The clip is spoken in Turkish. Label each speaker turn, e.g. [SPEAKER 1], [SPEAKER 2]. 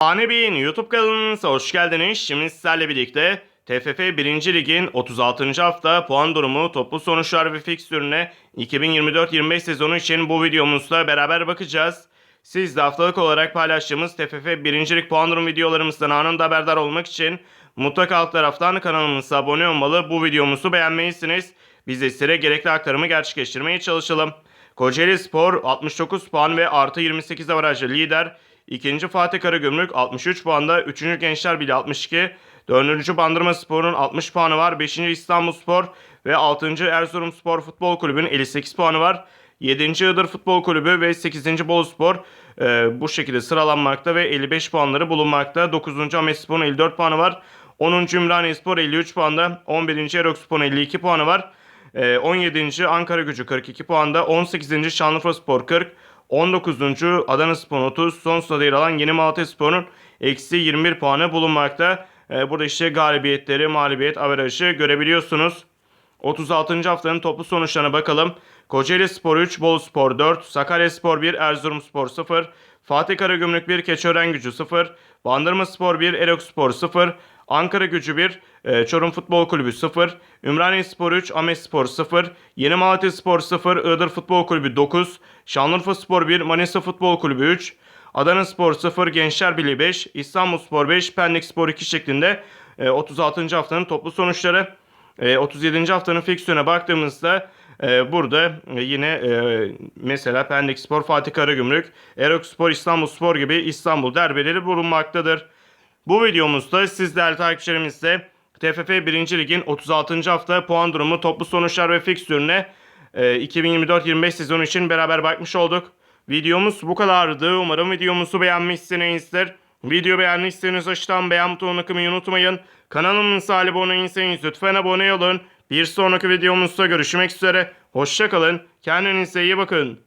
[SPEAKER 1] Hane YouTube kanalınıza hoş geldiniz. Şimdi sizlerle birlikte TFF 1. Lig'in 36. hafta puan durumu, toplu sonuçlar ve fikstürüne 2024-25 sezonu için bu videomuzda beraber bakacağız. Siz de haftalık olarak paylaştığımız TFF 1. Lig puan durum videolarımızdan anında haberdar olmak için mutlaka alt taraftan kanalımıza abone olmalı, bu videomuzu beğenmelisiniz. Biz de sizlere gerekli aktarımı gerçekleştirmeye çalışalım. Kocaeli Spor 69 puan ve artı 28 avarajlı lider. İkinci Fatih Karagümrük 63 puanda. Üçüncü Gençler Birliği 62. Dördüncü Bandırma Spor'un 60 puanı var. Beşinci İstanbul Spor ve 6. Erzurum Spor Futbol Kulübü'nün 58 puanı var. 7. Iğdır Futbol Kulübü ve 8. Bolu Spor e, bu şekilde sıralanmakta ve 55 puanları bulunmakta. 9. Ahmet Spor'un 54 puanı var. 10. Ümraniye Spor 53 puanda. 11. Erok Spor'un 52 puanı var. Ee, 17. Ankara Gücü 42 puanda. 18. Şanlıurfa Spor 40. 19. Adana Spor 30. Son sırada yer alan Yeni Malatya Spor'un eksi 21 puanı bulunmakta. Ee, burada işte galibiyetleri, mağlubiyet, averajı görebiliyorsunuz. 36. haftanın toplu sonuçlarına bakalım. Kocaeli Spor 3, Bolu Spor 4, Sakarya Spor 1, Erzurum Spor 0, Fatih Karagümrük 1, Keçiören Gücü 0, Bandırma Spor 1, Erok Spor 0, Ankara Gücü 1, e, Çorum Futbol Kulübü 0, Ümraniye Spor 3, Ahmet Spor 0, Yeni Malatya Spor 0, Iğdır Futbol Kulübü 9, Şanlıurfa Spor 1, Manisa Futbol Kulübü 3, Adana Spor 0, Gençler Birliği 5, İstanbul Spor 5, Pendik Spor 2 şeklinde e, 36. haftanın toplu sonuçları. E, 37. haftanın fiksiyona baktığımızda e, burada e, yine e, mesela Pendik Spor, Fatih Karagümrük, Erok Spor, İstanbul Spor gibi İstanbul derbeleri bulunmaktadır. Bu videomuzda siz değerli takipçilerimizle TFF 1. Lig'in 36. hafta puan durumu, toplu sonuçlar ve fikstürüne e, 2024-25 sezonu için beraber bakmış olduk. Videomuz bu kadardı. Umarım videomuzu beğenmişsinizdir. Video beğendiyseniz aşağıdan beğen butonuna kımayı unutmayın. Kanalımıza abone değilseniz lütfen abone olun. Bir sonraki videomuzda görüşmek üzere. Hoşçakalın. Kendinize iyi bakın.